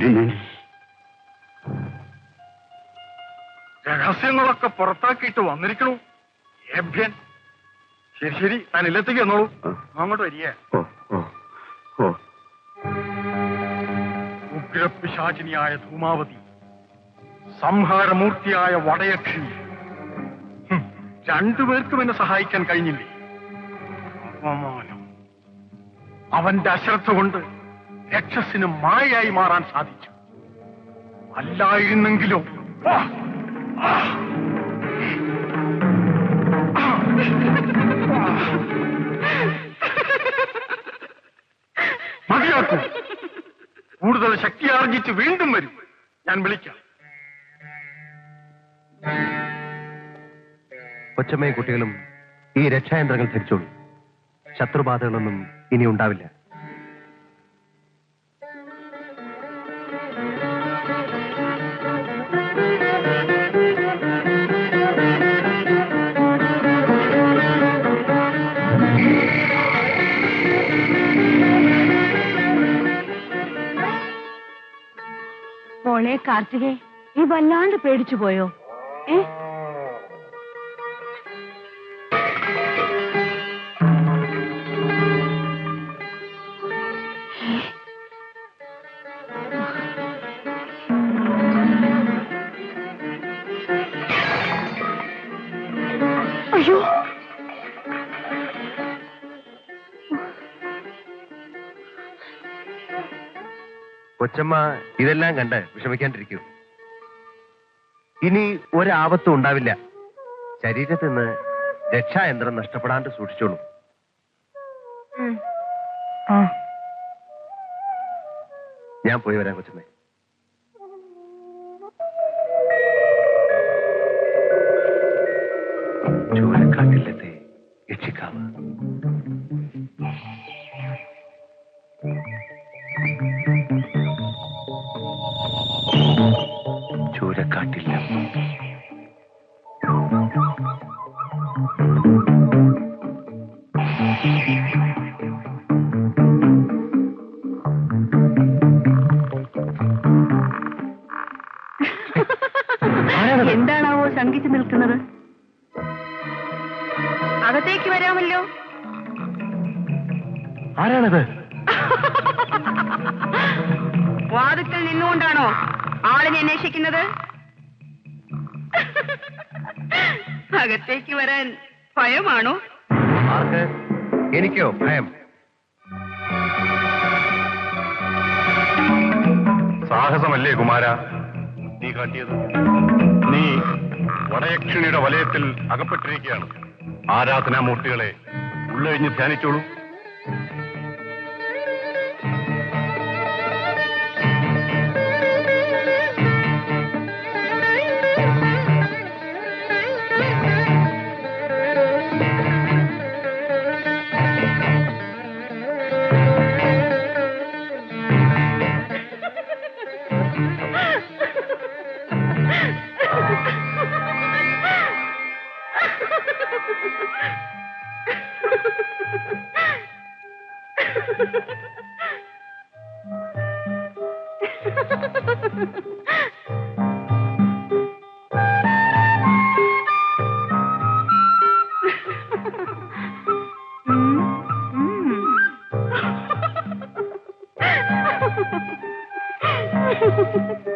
തിരുമേനി രഹസ്യങ്ങളൊക്കെ പുറത്താക്കിയിട്ട് വന്നിരിക്കണു. ഏഭ്യൻ ശരി ശരി താൻ ഇല്ലത്തേക്ക് വന്നോളൂ. അങ്ങോട്ട് വരിക. ഉഗ്രപിശാചിനിയായ ധൂമാവതി സംഹാരമൂർത്തിയായ വടയക്ഷി. രണ്ടുപേർക്കും എന്നെ സഹായിക്കാൻ കഴിഞ്ഞില്ലേ? അവന്റെ അശ്രദ്ധ കൊണ്ട് രക്ഷസിന് മായയായി മാറാൻ സാധിച്ചു. അല്ലായിരുന്നെങ്കിലോ? മതിയാക്കൂ. കൂടുതൽ ശക്തി ആർജിച്ച് വീണ്ടും വരും. ഞാൻ വിളിക്കാം. കൊച്ചമ്മയും കുട്ടികളും ഈ രക്ഷായന്ത്രങ്ങൾ ധരിച്ചോളൂ. ശത്രുബാധകളൊന്നും ഇനി ഉണ്ടാവില്ല. മോളെ കാർത്തികേ? നീ വല്ലാണ്ട് പേടിച്ചു പോയോ? ഏ? കൊച്ചമ്മ ഇതെല്ലാം കണ്ട് വിഷമിക്കാണ്ടിരിക്കൂ. ഇനി ഒരാപത്തും ഉണ്ടാവില്ല. ശരീരത്തിൽ നിന്ന് രക്ഷായന്ത്രം നഷ്ടപ്പെടാണ്ട് സൂക്ഷിച്ചോളൂ. ഞാൻ പോയി വരാം കൊച്ചമ്മേ. ചൂരക്കാട്ടിലത്തെ യക്ഷിക്കാവ്. ചൂരക്കാട്ടില്ല അകത്തേക്ക് വരാൻ ഭയമാണോ? ആർക്ക്? എനിക്കോ? ഭയം. സാഹസമല്ലേ കുമാര? നീ കാട്ടിയത്. നീ വടയക്ഷിണിയുടെ വലയത്തിൽ അകപ്പെട്ടിരിക്കുകയാണ്. ആരാധനാമൂർത്തികളെ ഉള്ളഴിഞ്ഞ് ധ്യാനിച്ചോളൂ. Ha ha ha.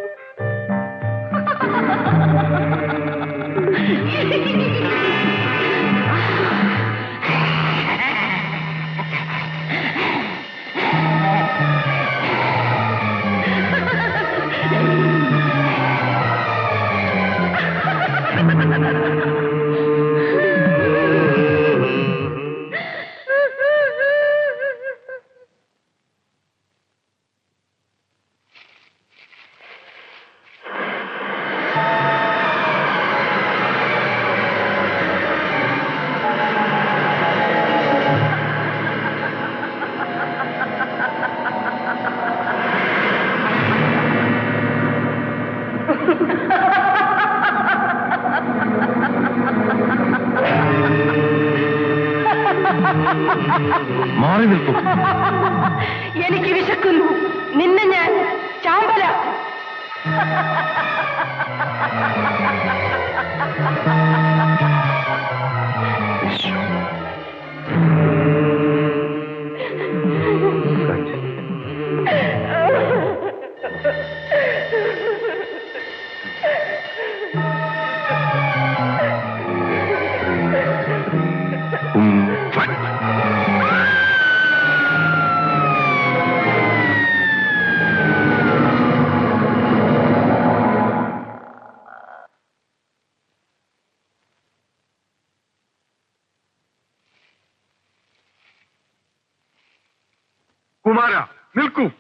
കുമാര നിൽക്കൂ.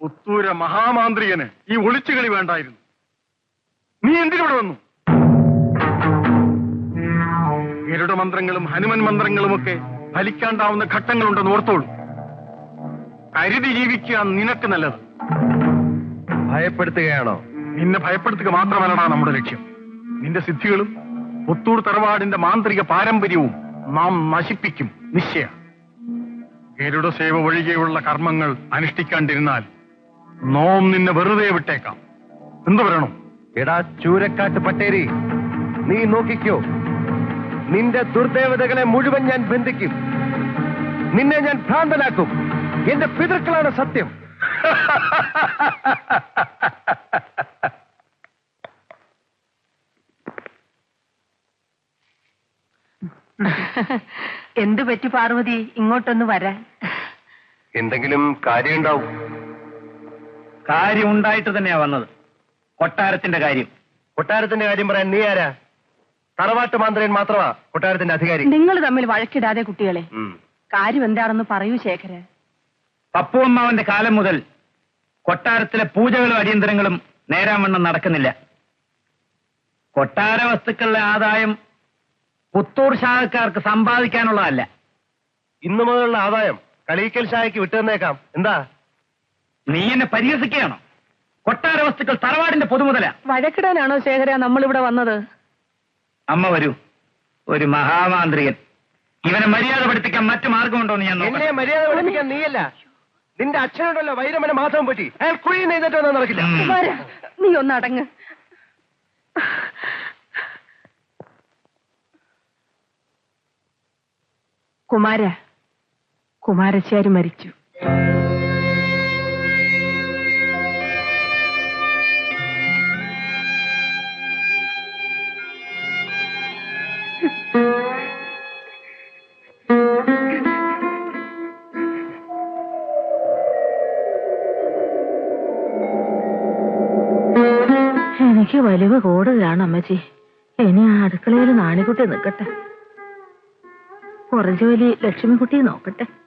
പുത്തൂര മഹാമാന്ത്രികന് ഈ ഒളിച്ചുകളി വേണ്ടായിരുന്നു. നീ എന്തിനോട് വന്നു? ഗരുഡ മന്ത്രങ്ങളും ഹനുമൻ മന്ത്രങ്ങളുമൊക്കെ ഫലിക്കാണ്ടാവുന്ന ഘട്ടങ്ങളുണ്ടെന്ന് ഓർത്തോളൂ. കരുതി ജീവിക്കുക നിനക്ക് നല്ലത്. ഭയപ്പെടുത്തുകയാണോ? നിന്നെ ഭയപ്പെടുത്തുക മാത്രമല്ലടാ നമ്മുടെ ലക്ഷ്യം. നിന്റെ സിദ്ധികളും പുത്തൂർ തറവാടിന്റെ മാന്ത്രിക പാരമ്പര്യവും നാം നശിപ്പിക്കും. നിശ്ചയ. ഗരുഡ സേവ ഒഴികെയുള്ള കർമ്മങ്ങൾ അനുഷ്ഠിക്കാണ്ടിരുന്നാൽ നോം നിന്നെ വെറുതെ വിട്ടേക്കാം. എന്തു പറയണം? എടാ ചൂരക്കാട്ട് പട്ടേരി നീ നോക്കിക്കോ. നിന്റെ ദുർദേവതകളെ മുഴുവൻ ഞാൻ ബന്ധിക്കും. നിന്നെ ഞാൻ ഭ്രാന്തനാക്കും. എന്റെ പിതൃക്കളാണ് സത്യം. എന്തു പറ്റി പാർവതി? ഇങ്ങോട്ടൊന്ന് വരാൻ. എന്തെങ്കിലും കാര്യമുണ്ടാവും? കാര്യം ഉണ്ടായിട്ട് തന്നെയാ വന്നത്. കൊട്ടാരത്തിന്റെ കാര്യം. കൊട്ടാരത്തിന്റെ കാര്യം പറയാൻ നീ ആരാ? തറവാട്ട് മാന്ത്രയൻ മാത്രമാ കൊട്ടാരത്തിന്റെ അധികാരി. നിങ്ങൾ തമ്മിൽ വഴക്കിടാതെ കുട്ടികളെ. കാര്യം എന്താണെന്ന് പറയൂ ശേഖരൻ. പപ്പുവമ്മാവന്റെ കാലം മുതൽ കൊട്ടാരത്തിലെ പൂജകളും അടിയന്തരങ്ങളും നേരാവണ്ണം നടക്കുന്നില്ല. കൊട്ടാര വസ്തുക്കളുടെ ആദായം പുത്തൂർ ശാഖക്കാർക്ക് സമ്പാദിക്കാനുള്ളതല്ല. ഇന്നു മുതലുള്ള ആദായം കളീക്കൽ ശാഖയ്ക്ക് വിട്ടുതന്നേക്കാം. എന്താ? നീ എന്നെ പരിഹസിക്കുകയാണോ? കൊട്ടാര വസ്തുക്കൾ തറവാടിന്റെ പൊതുമുതല. വഴക്കിടാനാണോ ശേഖര നമ്മളിവിടെ വന്നത്? അമ്മ വരൂ. ഒരു മഹാമാന്ത്രികൻ ഇവനെ മര്യാദ പഠിപ്പിക്കാൻ മറ്റു മാർഗമുണ്ടോ എന്ന് ഞാൻ എന്നെ നോക്കട്ടെ. മര്യാദ പഠിപ്പിക്കാൻ നീയല്ല. നിന്റെ അച്ഛനോടല്ലോ വൈരമന മാധവം പറ്റി. അയാൾ കുഴി നെയ്തിട്ടൊന്നും നടക്കില്ല. കുമാര, നീ ഒന്ന് കുമാര കുമാരശ്ശേരി മരിച്ചു. എനിക്ക് വലിവ് കൂടുതലാണ് അമ്മച്ചി. ഇനി ആ അടുക്കളയിൽ നാണിക്കുട്ടി നിൽക്കട്ടെ. വലിയ ലക്ഷ്മിക്കുട്ടി നോക്കട്ടെ.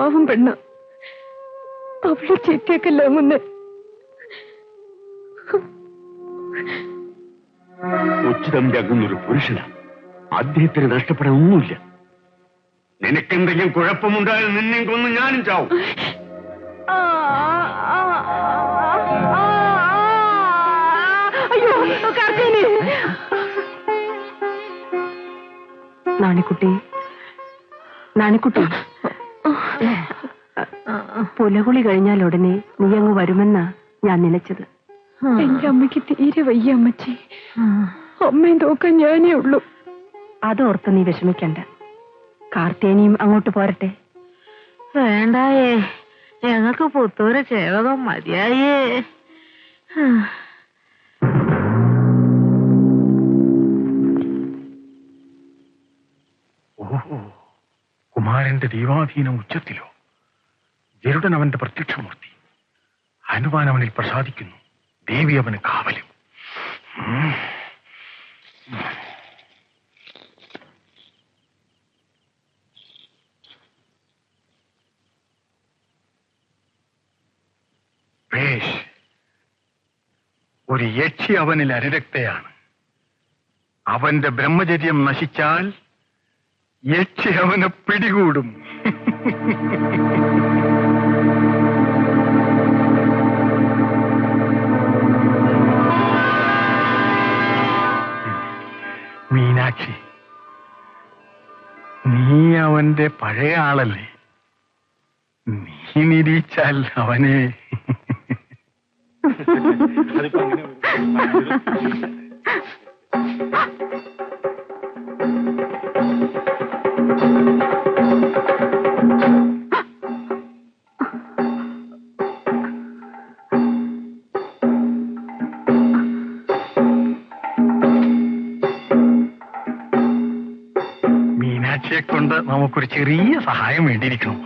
പാവം പെണ്ണ്. അവളെ ചീത്തയൊക്കെല്ലാം മുന്നേ ഉച്ചിതമ്പിയാകുന്ന ഒരു പുരുഷനാണ് അദ്ദേഹത്തിന് നഷ്ടപ്പെടാൻ ഒന്നുമില്ല നിനക്കെന്തെങ്കിലും കുഴപ്പമുണ്ടായാൽ നിന്നെയും കൊന്ന് ഞാനും ചാവും. നാണിക്കുട്ടി നാണിക്കുട്ടി. പുലകുളി കഴിഞ്ഞാൽ ഉടനെ നീ അങ്ങ് വരുമെന്നാ ഞാൻ നിലച്ചത് എന്റെ അമ്മയ്ക്ക് തീരെ വയ്യ അമ്മച്ചി. അമ്മയും നോക്കാൻ ഞാനേ ഉള്ളൂ. അതോർത്ത് നീ വിഷമിക്കണ്ട. കാർത്തേനിയും അങ്ങോട്ട് പോരട്ടെ. വേണ്ടായേ. ഞങ്ങൾക്ക് പുത്തൂരെ ചേവകം മതിയായേ. കുമാരന്റെ ദൈവാധീനം ഉച്ചത്തിലോ? ഗരുഡൻ അവന്റെ പ്രത്യക്ഷമൂർത്തി. ഹനുമാൻ അവനിൽ പ്രസാദിക്കുന്നു. ദേവി അവന് കാവലും. ഒരു യക്ഷി അവനിൽ അനുരക്തയാണ് അവന്റെ ബ്രഹ്മചര്യം നശിച്ചാൽ യക്ഷി അവനെ പിടികൂടും. മീനാക്ഷി നീ അവന്റെ പഴയ ആളല്ലേ? നീ നിരീച്ചാൽ അവനെ. മീനാക്ഷിയെ നമുക്കൊരു ചെറിയ സഹായം വേണ്ടിയിരിക്കണം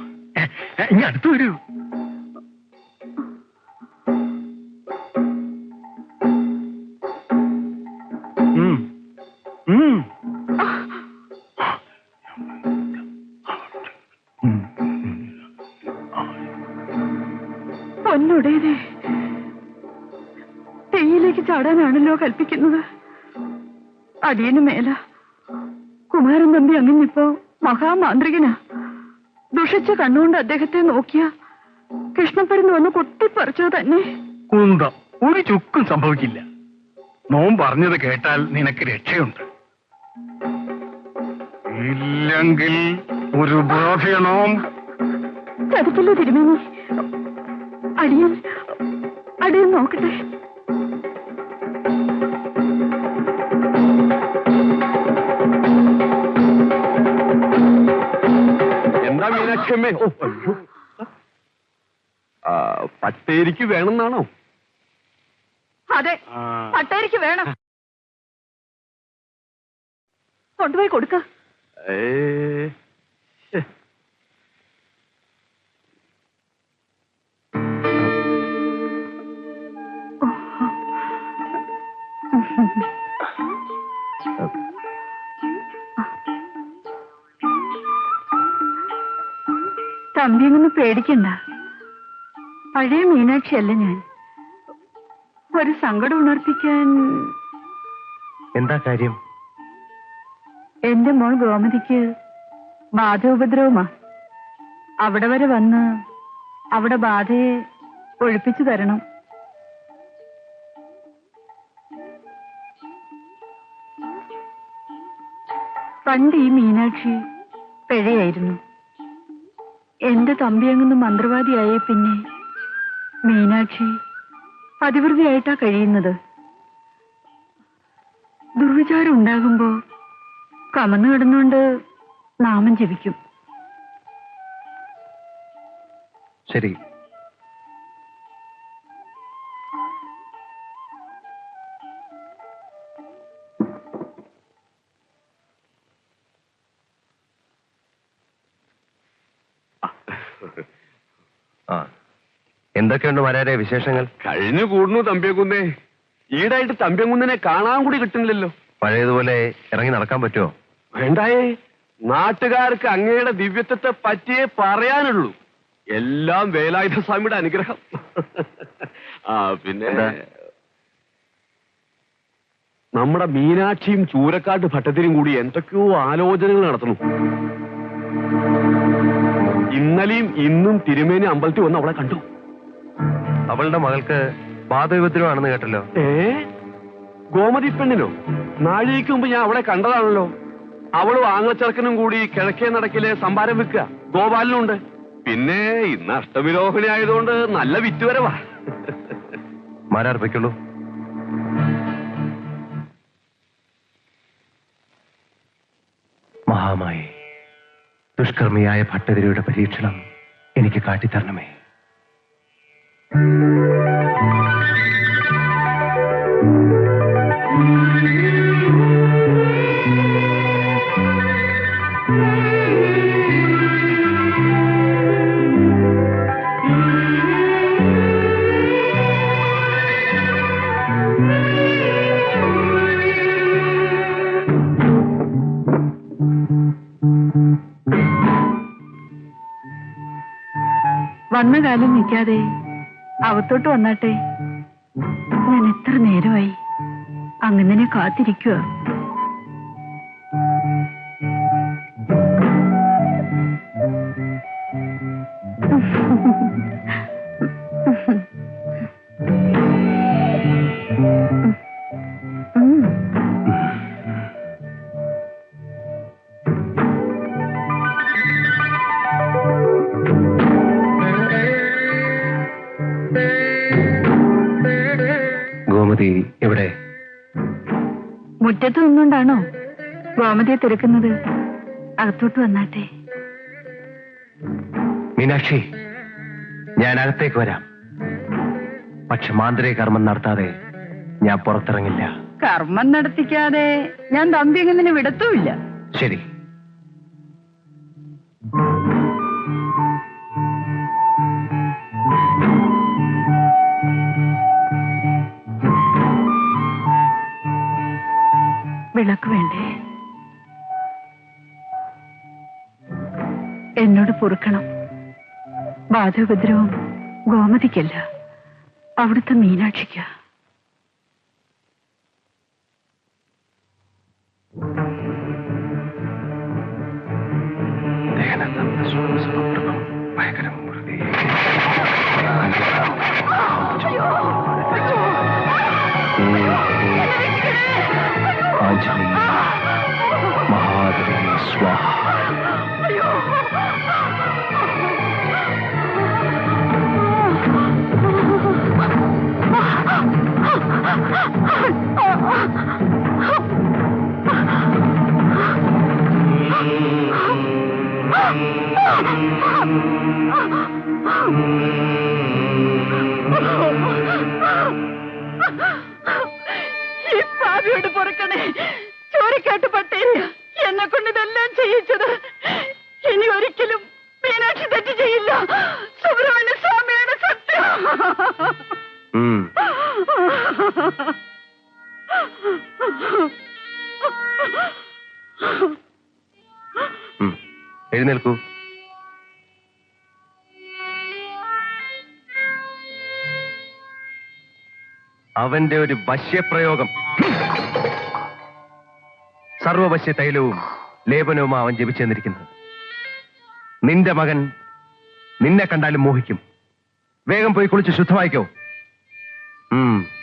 ഇനി അടുത്തു വരൂ. പൊന്നുടേതേ കൽപ്പിക്കുന്നത്. അടിയന് മേല കുമാരൻ തമ്പി അങ്ങനിപ്പോ മഹാമാന്ത്രികനാ ദുഷിച്ച കണ്ണുകൊണ്ട് അദ്ദേഹത്തെ നോക്കിയ കൃഷ്ണപ്പരുന്ന് വന്ന് കൊത്തിപ്പറിച്ചത് തന്നെ. കുന്ത ഒരു ചുക്കും സംഭവിക്കില്ല. നോം പറഞ്ഞത് കേട്ടാൽ നിനക്ക് രക്ഷയുണ്ട്. ഇല്ലെങ്കിൽ ഒരു ബോധയണോം ചതിക്കില്ല തിരുമേനി അടിയൻ അടിയൻ നോക്കട്ടെ. പട്ടേരിക്ക് വേണമെന്നാണോ? തമ്പിയൊന്നും പേടിക്കണ്ട. പഴയ മീനാക്ഷിയല്ല ഞാൻ? ഒരു സങ്കടം ഉണർത്തിക്കാൻ എന്താ കാര്യം? എന്റെ മോൾ ഗോമതിക്ക് ബാധോപദ്രവമാ അവിടെ വരെ വന്ന് അവിടെ ബാധയെ ഒഴിപ്പിച്ചു തരണം. പണ്ട് ഈ മീനാക്ഷി പിഴയായിരുന്നു. എന്റെ തമ്പി തമ്പിയങ്ങുന്ന് മന്ത്രവാദിയായ പിന്നെ. മീനാക്ഷി പതിവൃതിയായിട്ടാ കഴിയുന്നത്. ദുർവിചാരം ഉണ്ടാകുമ്പോ കമന്നു കിടന്നുകൊണ്ട് നാമം ജപിക്കും. ശരി. ആ. എന്തൊക്കെയുണ്ട് മാരാരെ വിശേഷങ്ങൾ? കഴിഞ്ഞു കൂടുന്നു തമ്പിയകുന്നേ. ഈടായിട്ട് തമ്പിയകുന്നനെ കാണാൻ കൂടി കിട്ടുന്നില്ലല്ലോ. പഴയതുപോലെ ഇറങ്ങി നടക്കാൻ പറ്റുമോ? വേണ്ടായേ. നാട്ടുകാർക്ക് അങ്ങയുടെ ദിവ്യത്വത്തെ പറ്റിയേ പറയാനുള്ളൂ. എല്ലാം വേലായുധ സ്വാമിയുടെ അനുഗ്രഹം. ആ പിന്നെ നമ്മുടെ മീനാക്ഷിയും ചൂരക്കാട്ട് ഭട്ടത്തിനും കൂടി എന്തൊക്കെയോ ആലോചനകൾ നടത്തുന്നു. ഇന്നലെയും ഇന്നും തിരുമേനി അമ്പലത്തിൽ വന്ന് അവളെ കണ്ടു. അവളുടെ മകൾക്ക് ബാധവിപദ്രവമാണെന്ന് കേട്ടല്ലോ. ഏ? ഗോമതി പെണ്ണിനോ നാഴികയ്ക്ക് മുമ്പ് ഞാൻ അവളെ കണ്ടതാണല്ലോ. അവളും ആങ്ങളച്ചെറുക്കനും കൂടി കിഴക്കേ നടക്കിലെ സംഭാരം വെക്കുക ഗോപാലനുണ്ട്. പിന്നെ ഇന്ന് അഷ്ടവിരോഹിണി ആയതുകൊണ്ട് നല്ല വിറ്റുവരവാ. മാരാർപ്പിക്കുള്ളൂ. മഹാമായി. ദുഷ്കർമ്മിയായ ഭട്ടതിരിയുടെ പരീക്ഷണം എനിക്ക് കാട്ടിത്തരണമേ. വന്ന കാലം നിൽക്കാതെ അവത്തോട്ട് വന്നാട്ടെ. ഞാൻ എത്ര നേരമായി അങ്ങനെ കാത്തിരിക്കുക ഗോമതിയെ തിരക്കുന്നത് അകത്തോട്ട് വന്നാട്ടെ. മീനാക്ഷി ഞാൻ അകത്തേക്ക് വരാം. പക്ഷെ മാന്ത്രിക കർമ്മം നടത്താതെ ഞാൻ പുറത്തിറങ്ങില്ല. കർമ്മം നടത്തിക്കാതെ ഞാൻ തമ്പി എങ്ങനെ വിടത്തുമില്ല? ശരി. വിളക്ക് വേണ്ടേ? എന്നോട് പൊറുക്കണം ബാധോപദ്രവം ഗോമതിക്കല്ല അവിടുത്തെ മീനാക്ഷിക്ക സ്വാഹ ഈ എഴുന്നേൽക്കൂ. അവന്റെ ഒരു വശ്യപ്രയോഗം സർവവശ്യ തൈലവും ലേപനവും അവൻ ജപിച്ചെന്നിരിക്കുന്നത് നിന്റെ മകൻ നിന്നെ കണ്ടാലും മോഹിക്കും. വേഗം പോയി കുളിച്ച് ശുദ്ധമായിക്കോ. ഉം.